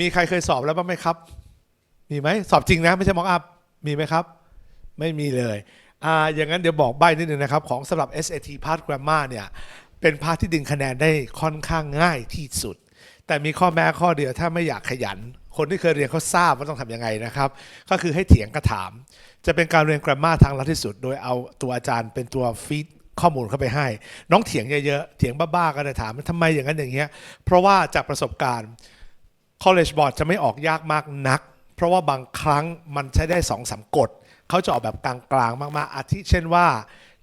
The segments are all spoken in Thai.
มีใครเคยสอบแล้วบ้างไหมครับ มีไหมสอบจริงนะ ไม่ใช่มอกอัพ มีไหมครับ ไม่มีเลยอ่าอย่างนั้นเดี๋ยวบอกใบ้นิดนึงนะครับ ของสำหรับ SAT Part Grammar เนี่ยเป็นพาร์ทที่ดึงคะแนนได้ค่อนข้างง่ายที่สุด แต่มีข้อแม้ข้อเดียวถ้าไม่อยากขยัน คนที่เคยเรียนเขาทราบว่าต้องทำยังไงนะครับ ก็คือให้เถียงกระถาม จะเป็นการเรียน grammar ทางลัดที่สุด โดยเอาตัวอาจารย์เป็นตัวฟีดข้อมูลเข้าไปให้ น้องเถียงเยอะๆเถียงบ้าๆก็ได้ถามทำไมอย่างนั้นอย่างเงี้ยเพราะว่าจากประสบการณ์ college board จะไม่ออกยากมากนัก เพราะว่าบางครั้งมันใช้ได้สองสามกฎเขาจะออกแบบกลางๆ มากๆ อาทิเช่นว่า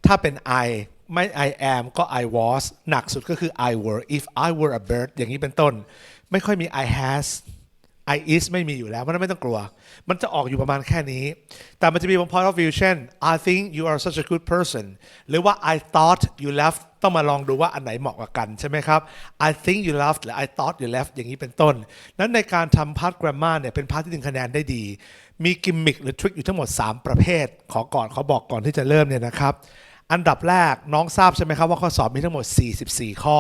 ถ้าเป็น I ไม่ I am ก็ I was หนักสุดก็คือ I were if I were a bird อย่างนี้เป็นต้น ไม่ค่อยมี I has I is ไม่มีอยู่แล้วเพราะฉะนั้นไม่ต้องกลัว มันจะออกอยู่ประมาณแค่นี้ แต่มันจะมีบาง point of view เช่น I think you are such a good person หรือว่า I thought you left ต้องมาลองดูว่าอันไหนเหมาะกับกันใช่ไหมครับ I think you left หรือ I thought you left อย่างนี้เป็นต้น นั้นในการทำพาร์ท grammar เนี่ยเป็นพาร์ทที่ดึงคะแนนได้ดี มีกิมมิคหรือทริคอยู่ทั้งหมด 3 ประเภท ขอก่อนขอบอกก่อนที่จะเริ่มเนี่ยนะครับ อันดับแรกน้องทราบใช่ไหมครับว่าข้อสอบมีทั้งหมด 44 ข้อ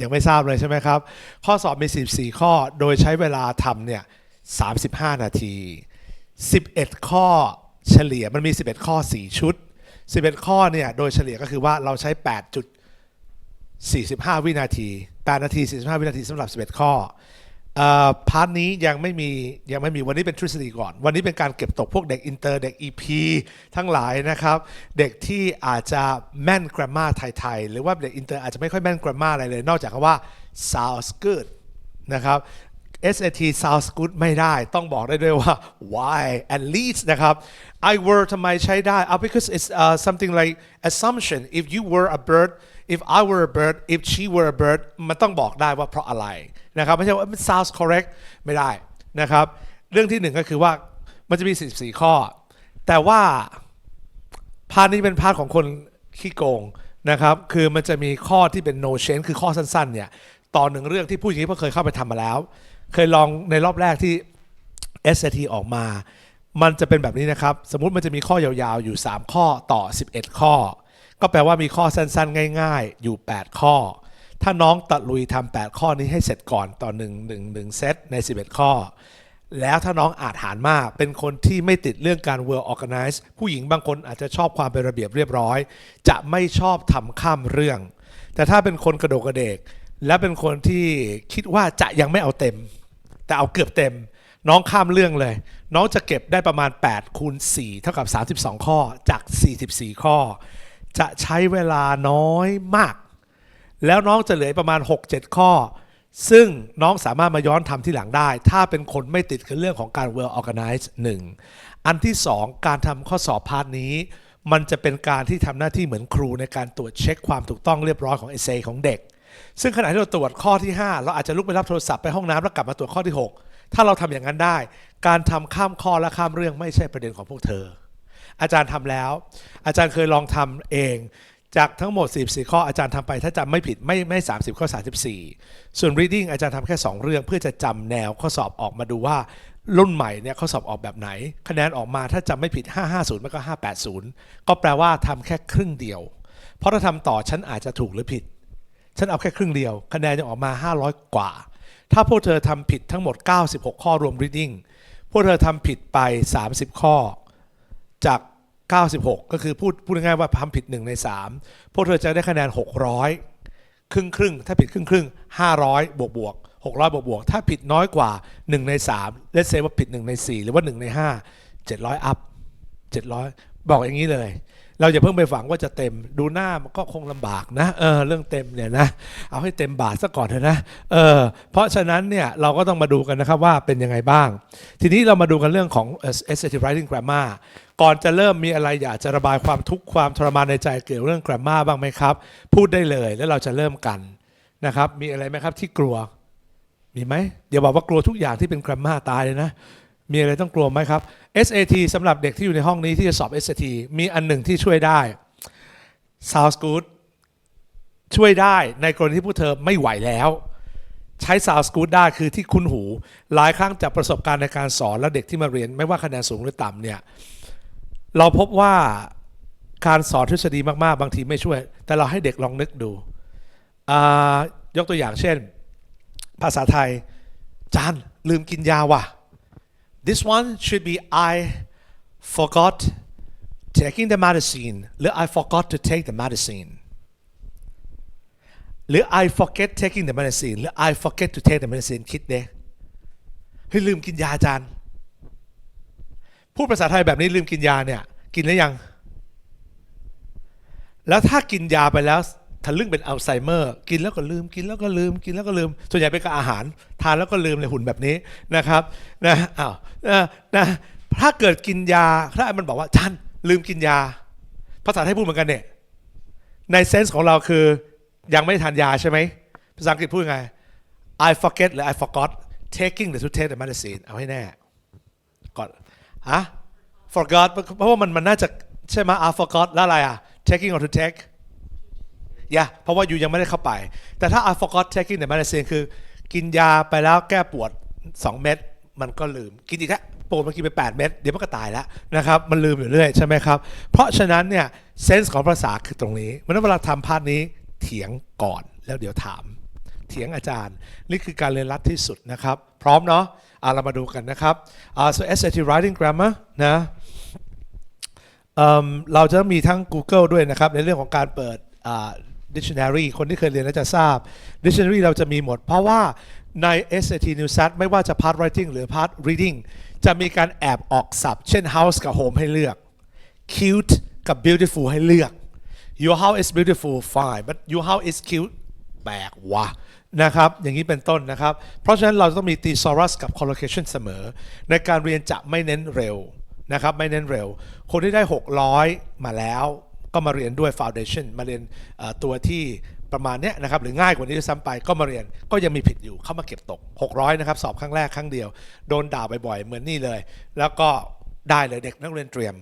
ยังไม่ทราบเลยใช่ไหมครับ ข้อสอบมี 14 ข้อโดยใช้เวลาทำเนี่ย 35 นาที 11 ข้อเฉลี่ยมันมี 11 ข้อ 4 ชุด 11 ข้อเนี่ยโดยเฉลี่ยก็คือว่าเราใช้8จุด45 วินาที 8 นาที 45 วินาทีสำหรับ 11 ข้อเอ่อ พาร์ทนี้ยังไม่มียังไม่มีวันนี้เป็นทฤษฎีก่อน วันนี้เป็นการเก็บตกพวกเด็กอินเตอร์เด็ก EP ทั้งหลายนะครับ เด็กที่อาจจะแม่น grammar ไทยๆ หรือว่าเด็กอินเตอร์อาจจะไม่ค่อยแม่น grammar อะไรเลย นอกจากคำว่า sounds good นะครับ SAT sounds good ไม่ได้ต้องบอกได้ด้วยว่า why at least นะครับ I were ทำไมใช้ได้ ah because it's uh, something like assumption if you were a bird if I were a bird if she were a bird มันต้องบอกได้ว่าเพราะอะไร นะครับไม่ใช่ว่า it sounds correct ไม่ได้นะครับ เรื่องที่หนึ่งก็คือว่ามันจะมี 44 ข้อ แต่ว่าพาร์ทนี้เป็นพาร์ทของคนขี้โกงนะครับ คือมันจะมีข้อที่เป็น no change คือข้อสั้นๆเนี่ยต่อหนึ่งเรื่องที่ผู้อย่างนี้เพเคยเข้าไปทำมาแล้ว เคยลองในรอบแรกที่ SAT ออกมา มันจะเป็นแบบนี้นะครับ สมมุติมันจะมีข้อยาวๆอยู่ 3 ข้อต่อ 11 ข้อ ก็แปลว่ามีข้อสั้นๆ ง่าย ๆ อยู่ 8 ข้อ ถ้าน้องตะลุยทำ8ข้อนี้ให้เสร็จก่อนต่อ1 1 1เซตใน 11 ข้อ แล้วถ้าน้องอาจหารมาก เป็นคนที่ไม่ติดเรื่องการ well organize ผู้หญิงบางคนอาจจะชอบความเป็นระเบียบเรียบร้อย จะไม่ชอบทำข้ามเรื่อง แต่ถ้าเป็นคนกระโดกกระเดก และเป็นคนที่คิดว่าจะยังไม่เอาเต็ม แต่เอาเกือบเต็ม น้องข้ามเรื่องเลย น้องจะเก็บได้ประมาณ8คูณ4เท่ากับ 32 ข้อจาก 44 ข้อ จะใช้เวลาน้อยมาก แล้วน้องจะเหลือประมาณ 6-7 ข้อ ซึ่งน้องสามารถมาย้อนทำที่หลังได้ ถ้าเป็นคนไม่ติดกับเรื่องของการ well organized หนึ่งอันที่ 2 การทำข้อสอบพาร์ทนี้ มันจะเป็นการที่ทำหน้าที่เหมือนครูในการตรวจเช็คความถูกต้องเรียบร้อยของเอเซของเด็ก ซึ่งขณะที่เราตรวจข้อที่ 5 เราอาจจะลุกไปรับโทรศัพท์ไปห้องน้ำแล้วกลับมาตรวจข้อที่ 6 ถ้าเราทำอย่างนั้นได้ การทำข้ามข้อและข้ามเรื่องไม่ใช่ประเด็นของพวกเธออาจารย์ทำแล้ว อาจารย์เคยลองทำเอง จากทั้งหมด 44 ข้ออาจารย์ทำไปถ้าจำไม่ผิดไม่ไม่ 30 ข้อ 34 ส่วน reading อาจารย์ทำแค่ 2 เรื่อง เพื่อจะจำแนวข้อสอบออกมาดูว่ารุ่นใหม่เนี่ยข้อสอบออกแบบไหน คะแนนออกมาถ้าจำไม่ผิด 550ไม่ก็ 580 ก็แปลว่าทำแค่ครึ่งเดียว เพราะถ้าทำต่อฉันอาจจะถูกหรือผิด ฉันเอาแค่ครึ่งเดียว คะแนนยังออกมา 500 กว่า ถ้าพวกเธอทำผิดทั้งหมด 96 ข้อรวม reading พวกเธอทำผิดไป 30 ข้อ จาก 96 ก็คือพูดพูดง่ายๆว่าทำผิด 1 ใน 3 พวกเธอจะได้คะแนน 600 ครึ่งครึ่งถ้าผิดครึ่งครึ่ง500 บวกบวก600 บวกบวกถ้าผิดน้อยกว่า 1 ใน3เลสเซว่าผิด 1 ใน 4 หรือว่า 1 ใน 5 700 อัพ 700 บอกอย่างนี้เลย เราอย่าเพิ่งไปฝังว่าจะเต็ม ดูหน้ามันก็คงลำบากนะเออเรื่องเต็มเนี่ยนะเอาให้เต็มบาทซะก่อนเถอะนะเออเพราะฉะนั้นเนี่ยเราก็ต้องมาดูกันนะครับว่าเป็นยังไงบ้าง ทีนี้เรามาดูกันเรื่องของ SAT Writing Grammar ก่อนจะเริ่มมีอะไรอยากจะระบายความทุกข์ความทรมานในใจเกี่ยวกับเรื่อง grammar บ้างไหมครับ พูดได้เลยแล้วเราจะเริ่มกันนะครับมีอะไรไหมครับที่กลัวมีไหมเดี๋ยวบอกว่ากลัวทุกอย่างที่เป็น grammar ตายเลยนะ มีอะไรต้องกลัวไหมครับ SAT สำหรับเด็กที่อยู่ในห้องนี้ที่จะสอบ SAT มีอันหนึ่งที่ช่วยได้ Sounds good ช่วยได้ในกรณีที่ผู้เธอไม่ไหวแล้ว ใช้ Sounds good ได้คือที่คุ้นหู หลายครั้งจากประสบการณ์ในการสอนและเด็กที่มาเรียน ไม่ว่าคะแนนสูงหรือต่ำเนี่ยเราพบว่าการสอนทฤษฎีมากๆ บางทีไม่ช่วย แต่เราให้เด็กลองนึกดู ยกตัวอย่างเช่น ภาษาไทยจานลืมกินยาว่ะ this one should be I forgot taking the medicine หรือ I forgot to take the medicine หรือ I forget taking the medicine หรือ I forget to take the medicine คิดเด้เฮ้ลืมกินยาอาจารย์พูดภาษาไทยแบบนี้ลืมกินยาเนี่ย กินแล้วยัง แล้วถ้ากินยาไปแล้ว ทะลึ่งเป็นอัลไซเมอร์ กินแล้วก็ลืมกินแล้วก็ลืมกินแล้วก็ลืม ส่วนใหญ่เป็นกับอาหาร ทานแล้วก็ลืมเลยหุ่นแบบนี้นะครับนะอ้าวนะนะถ้าเกิดกินยาถ้ามันบอกว่าท่านลืมกินยา ภาษาไทยพูดเหมือนกันเนี่ยในเซนส์ของเราคือยังไม่ทานยาใช่ไหมภาษาอังกฤษพูดยังไง I forget หรือ I forgot taking the to take the medicine เอาให้แน่ก่อนฮะ forgot เพราะว่ามันมันน่าจะใช่ไหม I forgot แล้วอะไรอะ taking or to take ยาเพราะว่าอยู่ยังไม่ได้เข้าไป แต่ถ้า I forgot taking the medicine คือ กินยาไปแล้วแก้ปวด 2 เม็ดมันก็ลืม กินอีกแล้วปวดมันกินไป 8 เม็ดเดี๋ยวมันก็ตายแล้วนะครับ มันลืมอยู่เรื่อยใช่ไหมครับ เพราะฉะนั้นเนี่ยเซนส์ของภาษาคือตรงนี้มันเวลาทำพาร์ทนี้เถียงก่อนแล้วเดี๋ยวถาม เถียงอาจารย์ นี่คือการเรียนรัดที่สุดนะครับ พร้อมเนาะอะเรามาดูกันนะครับอ่า so SAT writing grammar นะเออเราจะมีทั้ง Google ด้วยนะครับ ในเรื่องของการเปิดอ่า dictionary คนที่เคยเรียนน่าจะทราบ dictionary เราจะมีหมด เพราะว่าใน SAT New Sat ไม่ว่าจะ part writing หรือ part reading จะมีการแอบออกศัพท์ เช่น house กับ home ให้เลือก cute กับ beautiful ให้เลือก your house is beautiful fine but your house is cute แปลกวะนะครับ อย่างนี้เป็นต้นนะครับ เพราะฉะนั้นเราต้องมี thesaurus กับ collocation เสมอ ในการเรียนจะไม่เน้นเร็วนะครับ ไม่เน้นเร็ว คนที่ได้ 600 มาแล้ว ก็มาเรียนด้วย foundation มาเรียนตัวที่ประมาณเนี้ยนะครับหรือง่ายกว่านี้ด้วยซ้ำไปก็มาเรียนก็ยังมีผิดอยู่เข้ามาเก็บตก 600 นะครับ สอบครั้งแรกครั้งเดียว โดนด่าบ่อยๆ เหมือนนี่เลย แล้วก็ได้เลยเด็กนักเรียนเตรียม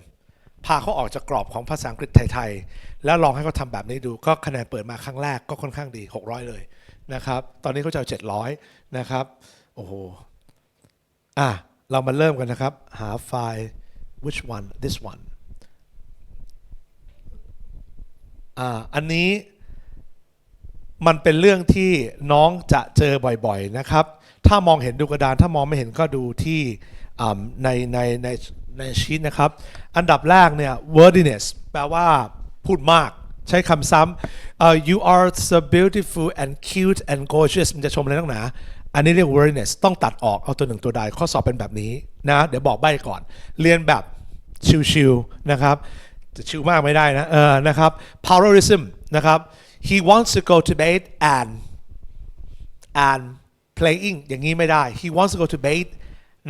พาเขาออกจากกรอบของภาษาอังกฤษไทยๆ แล้วลองให้เขาทำแบบนี้ดูก็คะแนนเปิดมาครั้งแรกก็ค่อนข้างดี 600 เลยนะครับตอนนี้เขาจะเอา700 นะครับโอ้โหอะเรามาเริ่มกันนะครับ หาไฟล์ which one this one อ่าอันนี้มันเป็นเรื่องที่น้องจะเจอบ่อยๆนะครับ ถ้ามองเห็นดูกระดาน ถ้ามองไม่เห็นก็ดูที่ในในในในชีตนะครับ อันดับแรกเนี่ย wordiness แปลว่าพูดมาก ใช้คำซ้ำเอ่อ you are so beautiful and cute and gorgeous มันจะชมอะไรนักหนา อันนี้เรียก wordiness ต้องตัดออกเอาตัวหนึ่งตัวใด ข้อสอบเป็นแบบนี้นะ เดี๋ยวบอกใบ้ก่อน เรียนแบบชิวๆนะครับ จะชิวมากไม่ได้นะเออนะครับ parallelism นะครับ he wants to go to bed and and playing อย่างนี้ไม่ได้ he wants to go to bed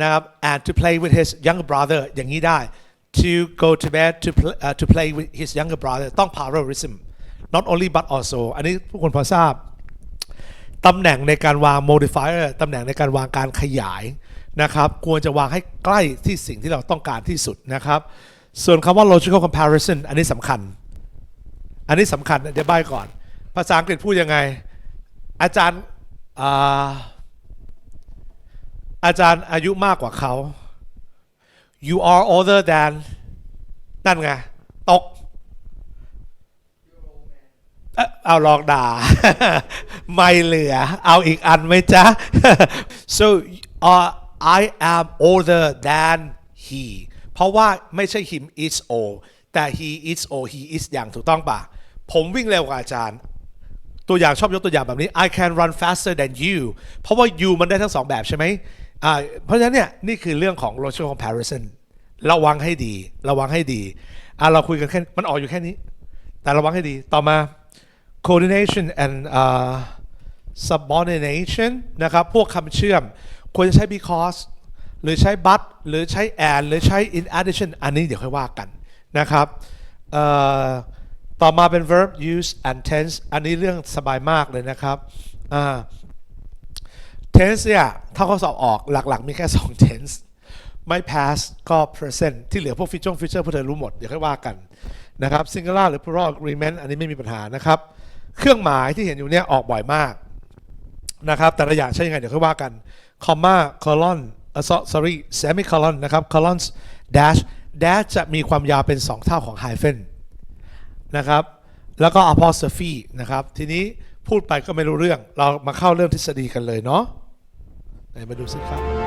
นะครับ and to play with his younger brother อย่างนี้ได้ to go to bed to play, uh, to play with his younger brother ต้อง parallelism not only but also อันนี้ผู้คนพอทราบตำแหน่งในการวาง modifier ตำแหน่งในการวางการขยายนะครับ ควรจะวางให้ใกล้ที่สิ่งที่เราต้องการที่สุดนะครับ ส่วนคำว่า logical comparison อันนี้สำคัญ อันนี้สำคัญเดี๋ยวใบก่อน ภาษาอังกฤษพูดยังไง อาจารย์อาอาจารย์อายุมากกว่าเขา you are older than นั่นไง ตก เอาลองด่า ไม่เหลือ เอาอีกอันไหมจ๊ะ so uh, I am older than he ราะว่าไม่ใช่ him is old แต่ he is old he is อย่างถูกต้องปะผมวิ่งเร็วกว่าอาจารย์ ตัวอย่างชอบยกตัวอย่างแบบนี้ I can run faster than you เพราะว่า you มันได้ทั้งสองแบบใช่ไหมเพราะฉะนั้นเนี่ยนี่คือเรื่องของ logical comparison ระวังให้ดี ระวังให้ดีอะเราคุยกันแค่มันออกอยู่แค่นี้ แต่ระวังให้ดีต่อมา coordination and uh, subordination นะครับ พวกคำเชื่อม ควรจะใช้ because หรือใช้ but หรือใช้ and หรือใช้ in addition อันนี้เดี๋ยวค่อยว่ากันนะครับต่อมาเป็น verb use and tense อันนี้เรื่องสบายมากเลยนะครับ tense เนี่ยถ้าข้อสอบออกหลักๆ มีแค่ 2 tense ไม่ past ก็ present ที่เหลือพวก feature feature พวกเธอรู้หมดเดี๋ยวค่อยว่ากันนะครับ singular หรือ plural agreement อันนี้ไม่มีปัญหานะครับ เครื่องหมายที่เห็นอยู่เนี่ยออกบ่อยมากนะครับ แต่ละอย่างใช้ยังไงเดี๋ยวค่อยว่ากัน comma colon sorry semicolon นะครับ colons dash dash จะมีความยาวเป็น 2 เท่าของ hyphen นะครับ แล้วก็ apostrophe นะครับ ทีนี้พูดไปก็ไม่รู้เรื่อง เรามาเข้าเรื่องทฤษฎีกันเลยเนาะไหนมาดูสิครับ